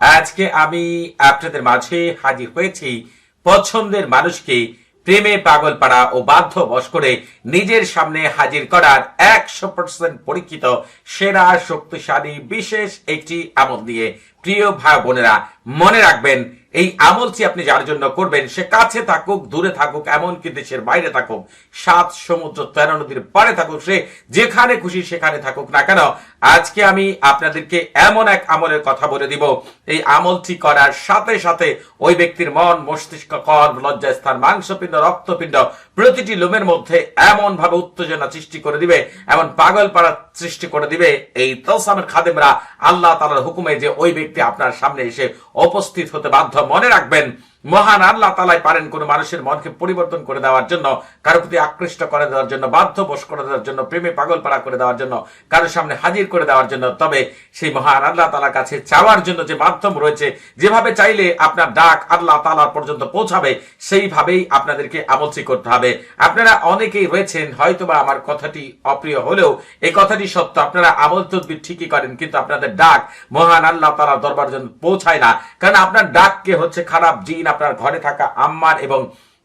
আজকে আমি আপনাদের মাঝে হাজির হয়েছি পছন্দের মানুষকে প্রেমে পাগল পাড়া ও বাধ্য বশ করে নিজের সামনে হাজির করার একশো পার্সেন্ট পরীক্ষিত, সেরা, শক্তিশালী, বিশেষ একটি আমল দিয়ে প্রিয় ভাই বোনেরা মনে রাখবেন এই আমলটি আপনি যার জন্য করবেন, সে কাছে থাকুক, দূরে থাকুক, এমনকি দেশের বাইরে থাকুক, সাত সমুদ্র তেরো নদীর পারে থাকুক সে, যেখানে খুশি সেখানে থাকুক না কেন, আজকে আমি আপনাদেরকে এমন এক আমলের কথা বলে দিব। এই আমলটি করার সাথে সাথে ওই ব্যক্তির মন, মস্তিষ্ক কর লজ্জাস্থান, মাংসপিণ্ড, রক্তপিণ্ড প্রতিটি লোমের মধ্যে এমন ভাবে উত্তেজনা সৃষ্টি করে দিবে, এমন পাগল পাড়া সৃষ্টি করে দিবে এই তলসামের খাদেমরা আল্লাহ তালার হুকুমে যে ওই ব্যক্তি আপনার সামনে এসে উপস্থিত হতে বাধ্য। মনে রাখবেন মহান আল্লাহ তালাই পারেন কোন মানুষের মনকে পরিবর্তন করে দেওয়ার জন্য, কারও প্রতি আকৃষ্ট করে দেওয়ার জন্য, বাধ্য বশ করে দেওয়ার জন্য, প্রেমে পাগল পাড়া করে দেওয়ার জন্য কারোর সামনে হাজির করে দেওয়ার জন্য, তবে সেই মহান আল্লাহ তালার কাছে চাওয়ার জন্য যে মাধ্যম রয়েছে, যেভাবে চাইলে আপনার ডাক আল্লাহ তালার পর্যন্ত পৌঁছাবে, সেইভাবেই আপনাদেরকে আমলসি করতে হবে। আপনারা অনেকেই রয়েছেন, হয়তোবা আমার কথাটি অপ্রিয় হলেও এই কথাটি সত্য, আপনারা আমল তদবির ঠিকই করেন, কিন্তু আপনাদের ডাক মহান আল্লাহ তালার দরবার জন্য পৌঁছায় না, কারণ আপনার ডাককে হচ্ছে খারাপ জিন আপনার ঘরে থাকা আম্মার এবং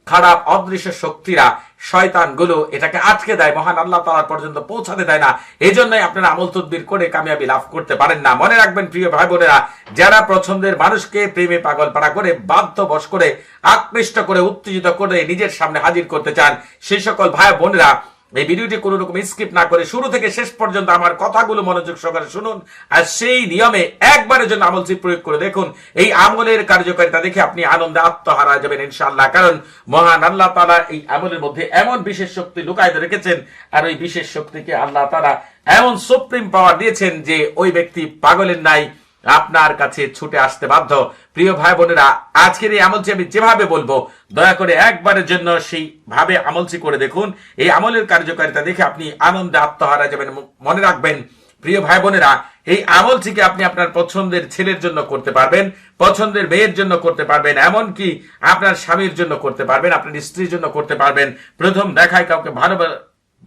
খারাপ অদৃশ্য শক্তিরা শয়তানগুলো এটাকে আটকে দেয়। মহান আল্লাহ তালার পর্যন্ত পৌঁছাতে দেয় না। এই জন্যই আপনারা আমল তদবির করে কামিয়াবি লাভ করতে পারেন না। মনে রাখবেন, প্রিয় ভাই বোনেরা যারা পছন্দের মানুষকে প্রেমে পাগল পাড়া করে বাধ্য বশ করে, আকৃষ্ট করে, উত্তেজিত করে নিজের সামনে হাজির করতে চান, সেই সকল ভাই বোনেরা এই ভিডিওটি কোনো রকম স্কিপ না করে শুরু থেকে শেষ পর্যন্ত আমার কথাগুলো মনোযোগ সহকারে শুনুন আর সেই নিয়মে একবারের জন্য আমল চিপ প্রয়োগ করে দেখুন। এই আমলের কার্যকারিতা দেখে আপনি আনন্দে আত্মহারা যাবেন ইনশাআল্লাহ। কারণ মহান আল্লাহ তালা এই আমলের মধ্যে এমন বিশেষ শক্তি লুকায় রেখেছেন আর ওই বিশেষ শক্তিকে আল্লাহ তালা এমন সুপ্রিম পাওয়ার দিয়েছেন যে ওই ব্যক্তি পাগলের নাই। আপনার কাছে ছুটে আসতে বাধ্য। প্রিয় ভাই বোনেরা, আজকের এই আমলটি আমি যেভাবে বলব, দয়া করে একবারের জন্য সেই ভাবে আমলটি করে দেখুন। এই আমলের কার্যকারিতা দেখে আপনি আনন্দে আত্মহারা যাবেন। মনে রাখবেন, প্রিয় ভাই বোনেরা, এই আমলটিকে আপনি আপনার পছন্দের ছেলের জন্য করতে পারবেন, পছন্দের মেয়ের জন্য করতে পারবেন, এমনকি আপনার স্বামীর জন্য করতে পারবেন, আপনার স্ত্রীর জন্য করতে পারবেন। প্রথম দেখায় কাউকে ভালো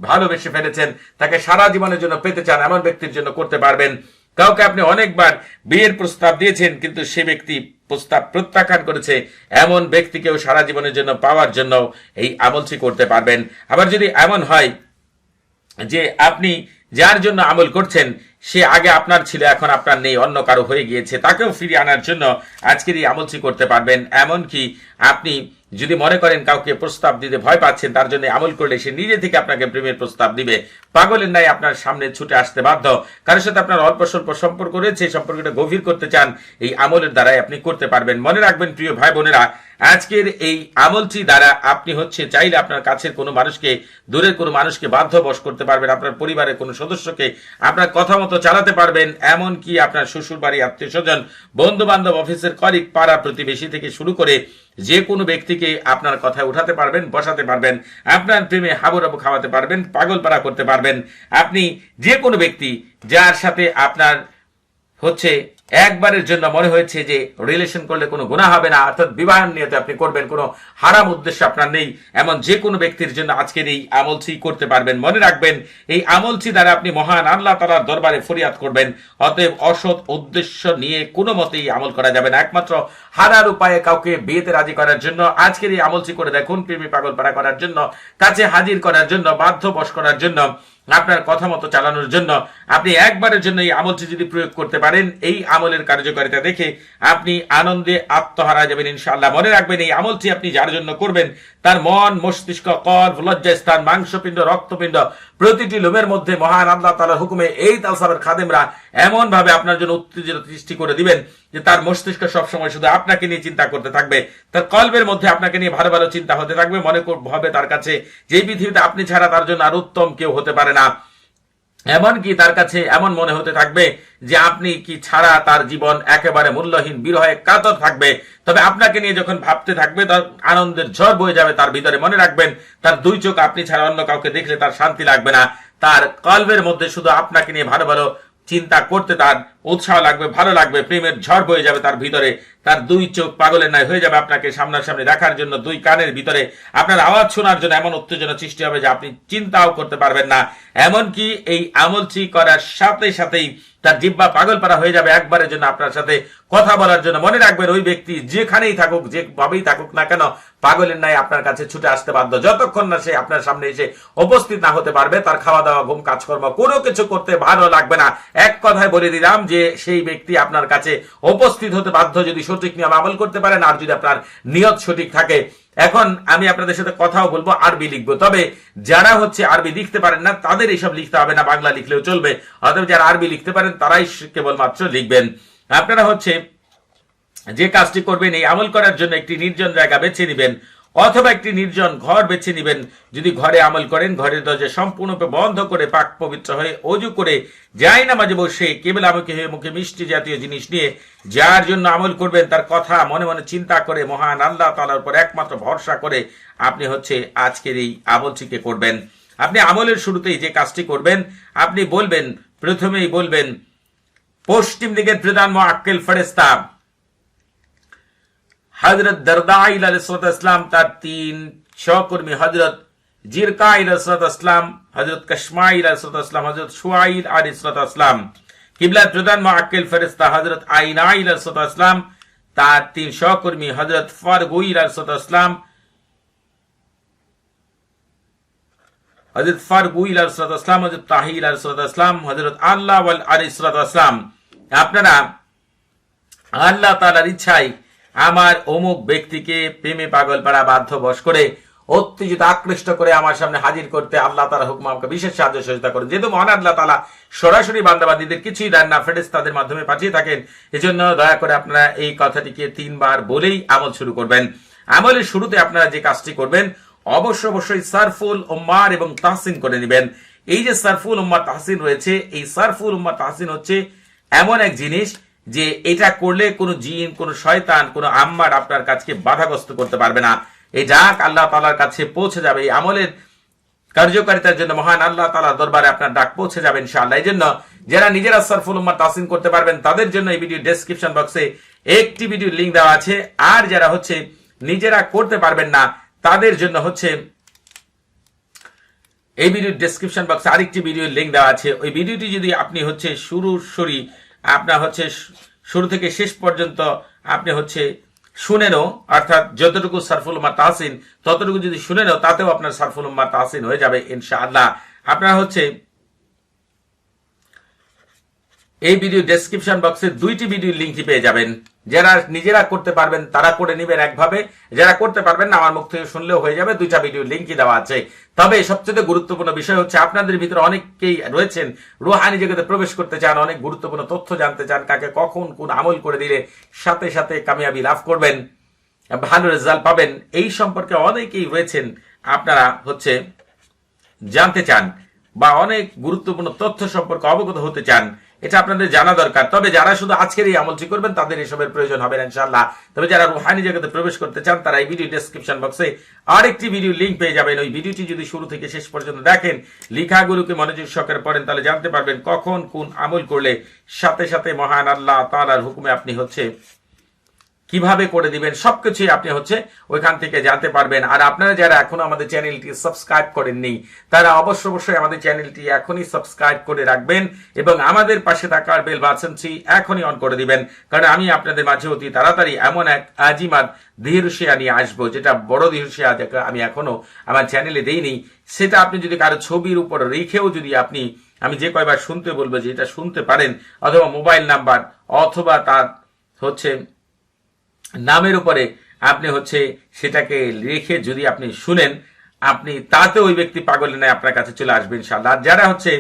ভালোবেসে ফেলেছেন, তাকে সারা জীবনের জন্য পেতে চান, এমন ব্যক্তির জন্য করতে পারবেন। কাউকে আপনি অনেকবার বিয়ের প্রস্তাব দিয়েছেন, কিন্তু সে ব্যক্তি প্রস্তাব প্রত্যাখ্যান করেছে, এমন ব্যক্তিকেও সারা জীবনের জন্য পাওয়ার জন্য এই আমলটি করতে পারবেন। আবার যদি এমন হয় যে আপনি যার জন্য আমল করছেন, সে আগে আপনার ছিল, এখন আপনার নেই, অন্য কারও হয়ে গিয়েছে, তাকেও ফিরিয়ে আনার জন্য আজকের এই আমলটি করতে পারবেন। এমনকি আপনি যদি মনে করেন কাউকে প্রস্তাব দিতে ভয় পাচ্ছেন, তার জন্য আমল করলে সে নিজে থেকে আপনাকে প্রেমের প্রস্তাব দিবে। পাগলের নাই আপনার সামনে ছুটে আসতে বাধ্য। কারোর সাথে আপনার অল্প স্বল্প সম্পর্ক রয়েছে সেই সম্পর্কটা গভীর করতে চান, এই আমলের দ্বারাই আপনি করতে পারবেন। মনে রাখবেন, প্রিয় ভাই বোনেরা আজকের এই আমলটি দ্বারা আপনি হচ্ছে চাইলে আপনার কাছের কোনো মানুষকে, দূরের কোনো মানুষকে বাধ্য বশ করতে পারবেন, আপনার পরিবারের কোনো সদস্যকে আপনার কথা মতো চালাতে পারবেন এমন কি আপনার শ্বশুর বাড়ি আত্মীয় স্বজন বন্ধু বান্ধব অফিসের কলিক পাড়া প্রতিবেশী থেকে শুরু করে যে কোনো ব্যক্তিকে আপনার কথায় উঠাতে পারবেন, বসাতে পারবেন, আপনার প্রেমে হাবুরাবু খাওয়াতে পারবেন পাগল পাড়া করতে পারবেন। আপনি যে কোনো ব্যক্তি যার সাথে আপনার হচ্ছে একবারের জন্য মনে হয়েছে যে রিলেশন করলে কোনো গুণা হবে না, অর্থাৎ বিবাহ নিয়তে আপনি করবেন, কোনো হারাম উদ্দেশ্য আপনার নেই, এমন যে কোনো ব্যক্তির জন্য আজকের এই আমলটি করতে পারবেন। মনে রাখবেন, এই আমলটি দ্বারা আপনি মহান আল্লাহ তালার দরবারে ফরিয়াদ করবেন, অতএব অসৎ উদ্দেশ্য নিয়ে কোনো মতেই আমল করা যাবে না। একমাত্র হারার উপায়ে কাউকে বিয়েতে রাজি করার জন্য, আজকের এই আমলটি করে দেখুন প্রেমী পাগল পাড়া করার জন্য, কাছে হাজির করার জন্য বাধ্য বশ করার জন্য। আপনার কথা মতো চালানোর জন্য আপনি একবারের জন্য এই আমলটি যদি প্রয়োগ করতে পারেন, এই আমলের কার্যকারিতা দেখে আপনি আনন্দে আত্মহারা যাবেন ইনশাআল্লাহ। মনে রাখবেন এই আমলটি আপনি যার জন্য করবেন, তার মন, মস্তিষ্ক কর লজ্জাস্থান, মাংসপিণ্ড, রক্তপিণ্ড প্রতিটি লোমের মধ্যে মহান আল্লাহ তালার হুকুমে এই তালসাবের খাদেমরা এমন ভাবে আপনার জন্য উত্তেজনা সৃষ্টি করে দিবেন যে তার মস্তিষ্ক সবসময় শুধু আপনাকে নিয়ে চিন্তা করতে থাকবে। তার কল্পের মধ্যে আপনাকে নিয়ে ভালো ভালো চিন্তা হতে থাকবে। মনে হবে তার কাছে, যে পৃথিবীতে আপনি ছাড়া তার জন্য আর উত্তম কেউ হতে পারে না। এমনকি তার কাছে এমন মনে হতে থাকবে যে আপনি কি ছাড়া তার জীবন একেবারে মূল্যহীন, বিরহে কাতর থাকবে। তবে আপনাকে নিয়ে যখন ভাবতে থাকবে, তার আনন্দের ঝড় বয়ে যাবে, তার ভিতরে মনে রাখবেন, তার দুই চোখ আপনি ছাড়া অন্য কাউকে দেখলে তার শান্তি লাগবে না। তার কল্পের মধ্যে শুধু আপনাকে নিয়ে ভালো ভালো চিন্তা করতে তার উৎসাহ লাগবে, ভালো লাগবে, প্রেমের ঝড় বয়ে যাবে তার ভিতরে। তার দুই চোখ পাগলের নাই হয়ে যাবে আপনাকে সামনাসামনি দেখার জন্য, দুই কানের ভিতরে। আপনার আওয়াজ শোনার জন্য এমন উত্তেজনা সৃষ্টি হবে যে আপনি চিন্তাও করতে পারবেন না। এমনকি এই আমলটি করার সাথে সাথেই তার জিব্বা পাগল পারা হয়ে যাবে একবারের জন্য আপনার সাথে কথা বলার জন্য। মনে রাখবেন, ওই ব্যক্তি যেখানেই থাকুক, যেভাবেই থাকুক না কেন, পাগলের নাই আপনার কাছে ছুটে আসতে বাধ্য। যতক্ষণ না সে আপনার সামনে এসে উপস্থিত না হতে পারবে, তার খাওয়া দাওয়া ঘুম, কাজকর্ম, কোনো কিছু করতে ভালো লাগবে না। এক কথায় বলে দিলাম যে, সেই ব্যক্তি আপনার কাছে উপস্থিত হতে বাধ্য যদি সঠিক নিয়ম আমল করতে পারেন, আর যদি আপনার নিয়ত সঠিক থাকে এখন আমি আপনাদের সাথে কথাও বলব, আরবি লিখব। তবে যারা হচ্ছে আরবি লিখতে পারেন না, তাদের এইসব লিখতে হবে না, বাংলা লিখলেও চলবে। অথবা যারা আরবি লিখতে পারেন, তারাই কেবলমাত্র লিখবেন। আপনারা হচ্ছে যে কাজটি করবেন, এই আমল করার জন্য একটি নির্জন জায়গা বেছে নেবেন। অথবা একটি নির্জন ঘর বেছে নেবেন। যদি ঘরে আমল করেন, ঘরের দরজা সম্পূর্ণরূপে বন্ধ করে পাক পবিত্র হয়ে অজু করে যাই না মাঝে বসে, কেবল আমাকে হয়ে মুখে মিষ্টি জাতীয় জিনিস নিয়ে যার জন্য আমল করবেন, তার কথা মনে মনে চিন্তা করে মহান আল্লাহ তালার উপর একমাত্র ভরসা করে আপনি হচ্ছে আজকের এই আমলটিকে করবেন। আপনি আমলের শুরুতেই যে কাজটি করবেন, আপনি বলবেন, প্রথমেই বলবেন, পশ্চিম দিকের প্রধান মোয়াক্কেল ফেরেস্তা হজরত দরদাইল ইসলাম তার তিন সহকর্মী হজরত জিরকাইল ইসলাম হজরত কশমাইল ইসলাম হজরত সুয়াইল আর ইসলাম কিবলার প্রধান মোয়াক্কেল ফেরেস্তা হজরত আইনাইল ইসলাম তার তিন সহকর্মী হজরত ফারগুইল ইসলাম হজরত ফারগুইল ইসলাম হজরত তাহিল ইসলাম হজরত আল্লাহ আর ইসলাম আপনারা আল্লাহ তালার ইচ্ছায় আমার অমুক ব্যক্তিকে প্রেমে পাগল পাড়া বাধ্য বশ করে উত্তেজিত আকৃষ্ট করে আমার সামনে হাজির করতে আল্লাহ তালা হুকুম আমাকে বিশেষ সাহায্য সহযোগিতা করেন। যেহেতু মহান আল্লাহ তালা সরাসরি বান্দাবাদীদের কিছুই দেন না ফেরেস তাদের মাধ্যমে পাঠিয়ে থাকেন, এজন্য দয়া করে আপনারা এই কথাটিকে তিনবার বলেই আমল শুরু করবেন। আমলের শুরুতে আপনারা যে কাজটি করবেন, অবশ্য অবশ্যই সারফুল উম্মার এবং তাহসিন করে নেবেন। এই যে সারফুল উম্মার তাহসিন রয়েছে, এই সারফুল উম্মার তাহসিন হচ্ছে এমন এক জিনিস যে এটা করলে কোনো জিন, কোনো শয়তান, কোনো আম্মার আপনার কাছকে বাধাগ্রস্ত করতে পারবে না। এই যাক, আল্লাহ তালার কাছে পৌঁছে যাবে এই আমলের কার্যকারিতার জন্য মহান আল্লাহ তালা দরবারে আপনার ডাক পৌঁছে যাবে ইনশাআল্লাহ। এই জন্য যারা নিজেরা সরফুল উম্মার তাসিন করতে পারবেন, তাদের জন্য এই ভিডিও ডেসক্রিপশন বক্সে একটি ভিডিও লিঙ্ক দেওয়া আছে। আর যারা হচ্ছে নিজেরা করতে পারবেন না, তাদের জন্য হচ্ছে এই ভিডিও ডেসক্রিপশন বক্সে আরেকটি ভিডিও লিঙ্ক দেওয়া আছে। ওই ভিডিওটি যদি আপনি হচ্ছে শুরু সরি আপনার হচ্ছে শুরু থেকে শেষ পর্যন্ত আপনি হচ্ছে শুনেনও অর্থাৎ যতটুকু সারফুল উম্মা তাহসিন, ততটুকু যদি শুনেনও তাতেও আপনার সারফুল উম্মা তাহসিন হয়ে যাবে ইনশাআল্লাহ। আপনার হচ্ছে এই ভিডিও ডেসক্রিপশন বক্সে দুইটি ভিডিও লিঙ্কই পেয়ে যাবেন। যারা নিজেরা করতে পারবেন, তারা করে নেবেন একভাবে। যারা করতে পারবেন না, আমার মুখ থেকে শুনলেও হয়ে যাবে, দুইটা ভিডিও লিঙ্কই দেওয়া আছে। তবে সবচেয়ে গুরুত্বপূর্ণ বিষয় হচ্ছে, আপনাদের ভিতরে অনেকেই রয়েছেন, রুহানি জগতে প্রবেশ করতে চান, অনেক গুরুত্বপূর্ণ তথ্য জানতে চান, কাকে কখন, কোন আমল করে দিলে সাথে সাথে কামিয়াবি লাভ করবেন, ভালো রেজাল্ট পাবেন। এই সম্পর্কে অনেকেই রয়েছেন, আপনারা হচ্ছে জানতে চান বা অনেক গুরুত্বপূর্ণ তথ্য সম্পর্কে অবগত হতে চান। এটা আপনাদের জানা দরকার। তবে যারা শুধু আজকের এই আমলটি করবেন, তাদের এসবের প্রয়োজন হবে না ইনশাল্লাহ তবে যারা রুহানি জগতে প্রবেশ করতে চান, তারা এই ভিডিও ডেসক্রিপশন বক্সে আরেকটি ভিডিও লিঙ্ক পেয়ে যাবেন। ওই ভিডিওটি যদি শুরু থেকে শেষ পর্যন্ত দেখেন, লেখাগুলোকে মনোযোগ সহকারে পড়েন, তাহলে জানতে পারবেন কখন কোন আমল করলে সাথে সাথে মহান আল্লাহ তালার হুকুমে আপনি হচ্ছে কীভাবে করে দিবেন, সবকিছুই আপনি হচ্ছে ওইখান থেকে জানতে পারবেন। আর আপনারা যারা এখনও আমাদের চ্যানেলটি সাবস্ক্রাইব করেননি, তারা অবশ্য অবশ্যই আমাদের চ্যানেলটি এখনই সাবস্ক্রাইব করে রাখবেন এবং আমাদের পাশে থাকার বেল বাটনটি এখনই অন করে দিবেন, কারণ আমি আপনাদের মাঝে অতি তাড়াতাড়ি এমন এক আজিমাত ধীরুষিয়া নিয়ে আসব, যেটা বড় ধীরুষিয়া যেটা আমি এখনও আমার চ্যানেলে দেইনি। সেটা আপনি যদি কারও ছবির উপর রেখেও যদি আপনি, আমি যে কয়বার শুনতে বলব যে এটা শুনতে পারেন, অথবা মোবাইল নাম্বার অথবা তার হচ্ছে নামের উপরে আপনি হচ্ছে সেটাকে রেখে যদি আপনি শুনেন, আপনি তাতে ওই ব্যক্তি পাগল নেয় আপনার কাছে চলে আসবেন ইনশাআল্লাহ। আর যারা হচ্ছে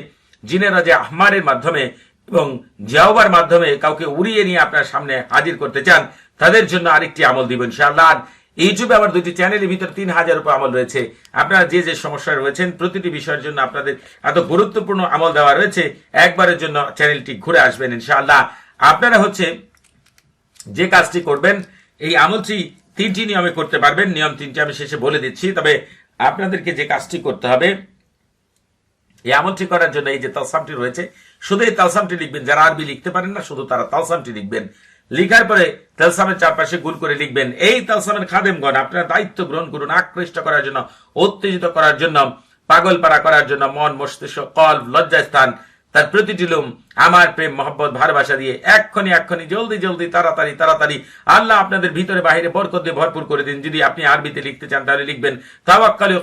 জিনেরা যে আহমারের মাধ্যমে এবং জাওবার মাধ্যমে কাউকে উড়িয়ে নিয়ে আপনার সামনে হাজির করতে চান, তাদের জন্য আরেকটি আমল দিবেন ইনশাআল্লাহ। ইউটিউবে আমার দুটি চ্যানেলের ভিতরে তিন হাজার উপর আমল রয়েছে। আপনারা যে যে সমস্যায় রয়েছেন, প্রতিটি বিষয়ের জন্য আপনাদের এত গুরুত্বপূর্ণ আমল দেওয়া রয়েছে, একবারের জন্য চ্যানেলটি ঘুরে আসবেন ইনশাআল্লাহ। আপনারা হচ্ছে যে কাজটি করবেন এই আমলটি তিনটি নিয়মে করতে পারবেন। নিয়ম তিনটি আমি শেষে বলে দিচ্ছি। তবে আপনাদেরকে যে কাজটি করতে হবে, এই আমলটি করার জন্য এই যে তালসামটি রয়েছে, শুধু এই তালসামটি লিখবেন। যারা আরবি লিখতে পারেন না, শুধু তারা তালসামটি লিখবেন। লিখার পরে তালসামের চারপাশে গুল করে লিখবেন। এই তালসামের খাদেমগণ আপনার দায়িত্ব গ্রহণ করুন, আকৃষ্ট করার জন্য, উত্তেজিত করার জন্য পাগল পাড়া করার জন্য, মন, মস্তিষ্ক কল লজ্জাস্থান তার প্রতিটি লোম আমার প্রেম, মহব্বত, ভালোবাসা দিয়ে এক্ষণি এক্ষণি জলদি জলদি, তাড়াতাড়ি তাড়াতাড়ি আল্লাহ আপনাদের ভিতরে, বাহিরে বরকত দিয়ে ভরপুর করে দিন। যদি আপনি আরবিতে লিখতে চান, তাহলে লিখবেন, তাওয়াক্কালু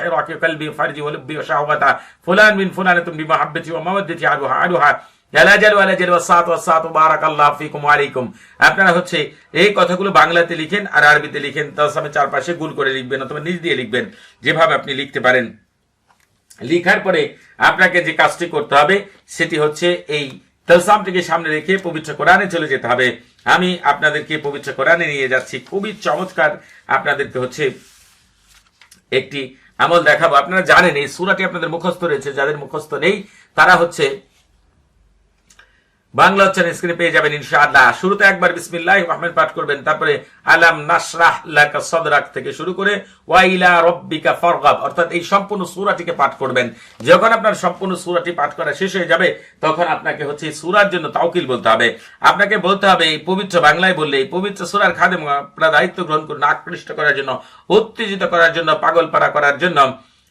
হিরাকি কলবি ফারজি ওয়া ওয়া ফুলান মিন ওয়া আপনারা হচ্ছে এই কথাগুলো বাংলাতে লিখেন আর আরবিতে লিখেন তালসামের চারপাশে গুল করে লিখবেন অথবা নিজ দিয়ে লিখবেন, যেভাবে আপনি লিখতে পারেন। লিখার পরে আপনাকে যে কাজটি করতে হবে, সেটি হচ্ছে এই তলসামটিকে সামনে রেখে পবিত্র কোরআনে চলে যেতে হবে। আমি আপনাদেরকে পবিত্র কোরআনে নিয়ে যাচ্ছি। খুবই চমৎকার আপনাদেরকে হচ্ছে একটি আমল দেখাবো। আপনারা জানেন, এই সুরাটি আপনাদের মুখস্থ রয়েছে। যাদের মুখস্থ নেই, তারা হচ্ছে বাংলা স্ক্রিনে পেয়ে যাবেন ইনশাআল্লাহ। শুরুতে একবার বিসমিল্লাহ পাঠ করবেন, তারপরে আলাম নাসরাহ লাকা সদরাক থেকে শুরু করে ওয়াইলা রব্বিকা ফরগাব, অর্থাৎ এই সম্পূর্ণ পাঠ করবেন। যখন আপনার সম্পূর্ণ সূরাটি পাঠ করা শেষ হয়ে যাবে, তখন আপনাকে হচ্ছে সূরার জন্য তাওকিল বলতে হবে। আপনাকে বলতে হবে, এই পবিত্র বাংলায় বললে, এই পবিত্র সূরার খাদেম আপনার দায়িত্ব গ্রহণ করুন আকৃষ্ট করার জন্য, উত্তেজিত করার জন্য পাগল পাড়া করার জন্য।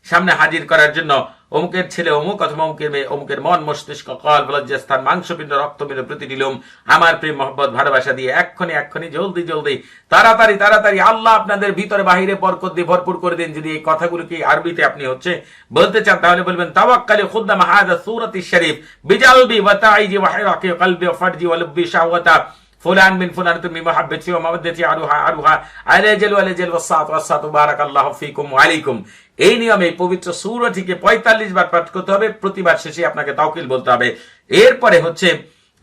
সামনে হাজির করার জন্য অমুকের ছেলে অমুক অথবা অমুকের মেয়ে, অমুকের মন, মস্তিষ্ক, কল, লজ্জাস্থান, মাংসপিণ্ড, রক্তপিণ্ড প্রতিটি লোম, আমার প্রেম মহব্বত, ভালোবাসা দিয়ে এক্ষণি এক্ষণি জলদি জলদি, তাড়াতাড়ি তাড়াতাড়ি, আল্লাহ আপনাদের ভিতরে বাহিরে বরকত দিয়ে ভরপুর করে দিন। যদি এই কথাগুলো কি আরবিতে আপনি হচ্ছে বলতে চান, তাহলে বলবেন, তাওয়াক্কালি খুদ্দাম হাদা সূরাতি শরীফ বিজালবি ওয়া তাইজি ওয়া হিরাকি কলবি ওয়া ফারজি ওয়া লুব্বি শাহওয়াতা ফুলান মিন ফুলান তুমি মহাব্বতি ওয়া মাওয়াদ্দাতি আরুহা আরুহা আলাইজাল আলাইজাল ওয়াসাত ওয়াসাত বারাকাল্লাহু ফিকুম ওয়া এই নিয়মে পবিত্র সূরাটিকে 45 বার পাঠ করতে হবে। প্রতিবার শেষে আপনাকে তাওকিল বলতে হবে। এরপরে হচ্ছে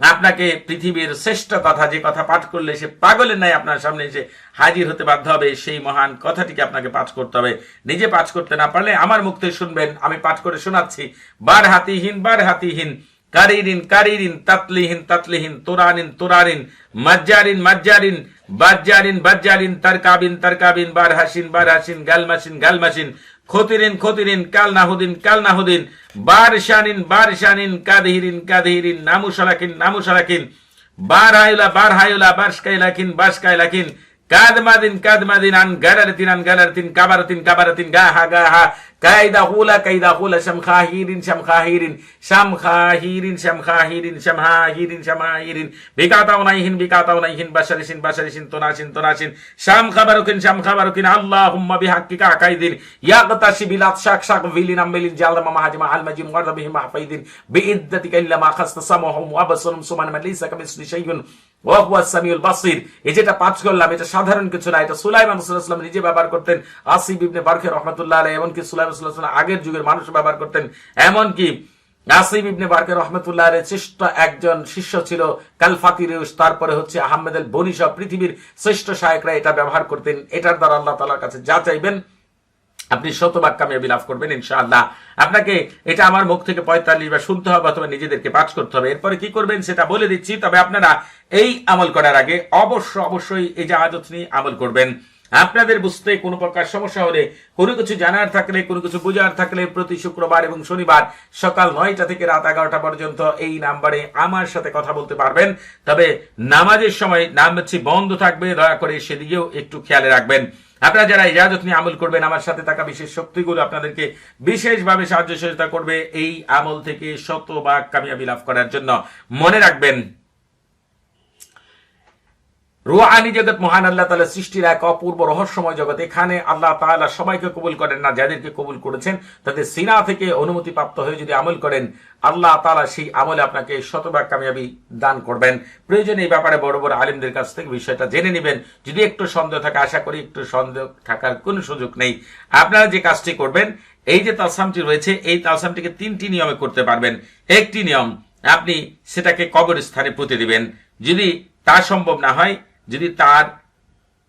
আপনাকে পৃথিবীর শ্রেষ্ঠ কথা, যে কথা পাঠ করলে সে পাগলের নাই আপনার সামনে এসে হাজির হতে বাধ্য হবে। সেই মহান কথাটিকে আপনাকে পাঠ করতে হবে। নিজে পাঠ করতে না পারলে আমার মুখ থেকে শুনবেন। আমি পাঠ করে শোনাচ্ছি। বার হাতিহীন বার হাতিহীন কারিরিন কারিরিন, তাতলিহীন তাতলিহীন, তোরানিন তোরারিন মজ্জারিন মজ্জারিন, বাজ্জারিন বাজ্জারিন, তারকাবিন তারকাবিন বার হাসিন বার গালমাসিন গালমাসিন, খতিরিন খতিরিন কাল নাহুদিন কাল নাহুদিন বারশানিন বারশানিন, কাদহিরিন কাদহিরিন, নামুশালাকিন নামুশালাকিন বার হায়ুলা বার হায়ুলা বাসকাইলাকিন বাসকাইলাকিন كاذمة كاذمة عن جلرة عن جلرة كبرة كبرة جاها جاها كايدا غولا كايدا هولا شم خاهيرين شم خاهيرين شم خاهيرين شم خاهيرين شم خاهيرين شم خاهيرين بيكاتاو نايهن بيكاتاو نايهن بشرشن بشرشن تناشن تناشن شم خبروكين شم خبروكين اللهم بحقك عقايدين يغتشي بلات شاك شاك فيلي فيلين أمبلين جالما مهاجم المجيم غربهم محفيدين بإدتك إلا ما خست سموهم وأبصرهم سمان من ليس كمثل شيء আসিফ আগের যুগের মানুষ ব্যবহার করতেন। এমনকি নাসিব ইবনে বারকে রহমতুল্লাহ শ্রেষ্ঠ একজন শিষ্য ছিল কালফাতিরুস তারপরে হচ্ছে আহমেদ আল বনি পৃথিবীর শ্রেষ্ঠ শায়করা এটা ব্যবহার করতেন। এটার দ্বারা আল্লাহ তালার কাছে যা চাইবেন আপনি শতভাগ কামিয়াবি লাভ করবেন, ইনশাআল্লাহ। আপনাকে এটা আমার মুখ থেকে পঁয়তাল্লিশ বার শুনতে হবে অথবা নিজেদেরকে পাঠ করতে হবে। এরপরে কি করবেন সেটা বলে দিচ্ছি, তবে আপনারা এই আমল করার আগে অবশ্য অবশ্যই এই যে আদত নিয়ে আমল করবেন। আপনাদের বুঝতে কোনো প্রকার সমস্যা হলে, কোনো কিছু জানার থাকলে, কোনো কিছু বোঝার থাকলে প্রতি শুক্রবার এবং শনিবার সকাল নয়টা থেকে রাত এগারোটা পর্যন্ত এই নাম্বারে আমার সাথে কথা বলতে পারবেন। তবে নামাজের সময় নাম বন্ধ থাকবে, দয়া করে সেদিকেও একটু খেয়ালে রাখবেন। আপনারা যারা ইজাজত নিয়ে আমল করবেন, আমার সাথে থাকা বিশেষ শক্তিগুলো আপনাদেরকে বিশেষভাবে সাহায্য সহযোগিতা করবে এই আমল থেকে শতভাগ কামিয়াবি লাভ করার জন্য। মনে রাখবেন রুহানি জগৎ মহান আল্লাহ তালা সৃষ্টির এক অপূর্ব রহস্যময় জগৎ। এখানে আল্লাহ তাআলা সবাইকে কবুল করেন না, যাদেরকে কবুল করেছেন, তাদের সিনা থেকে অনুমতি প্রাপ্ত হয়ে যদি আমল করেন, আল্লাহ তাআলা সেই আমলে আপনাকে শতভাগ কামিয়াবি দান করবেন। প্রয়োজনে এই ব্যাপারে বড় বড় আলিমদের কাছ থেকে বিষয়টা জেনে নেবেন। যদি একটু সন্দেহ থাকে, আশা করি একটু সন্দেহ থাকার কোনো সুযোগ নেই। আপনারা যে কাজটি করবেন, এই যে তালসামটি রয়েছে, এই তালসামটিকে তিনটি নিয়মে করতে পারবেন। একটি নিয়ম, আপনি সেটাকে কবর স্থানে পুঁতে দিবেন। যদি তা সম্ভব না হয় যদি তার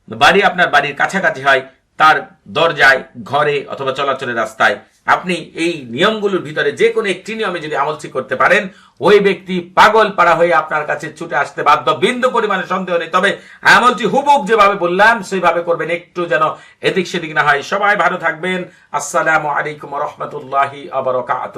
বাড়ি আপনার বাড়ির কাছাকাছি হয়, তার দরজায়, ঘরে অথবা চলাচলের রাস্তায় আপনি এই নিয়মগুলোর ভিতরে যে কোনো একটি নিয়মে যদি আমল ঠিক করতে পারেন, ওই ব্যক্তি পাগল পাড়া হয়ে আপনার কাছে ছুটে আসতে বাধ্য, বিন্দু পরিমাণে সন্দেহ নেই। তবে আমলটি হুবুব যেভাবে বললাম, সেইভাবে করবেন, একটু যেন এদিক সেদিক না হয়। সবাই ভালো থাকবেন। আসসালামু আলাইকুম রহমতুল্লাহি আবরকাত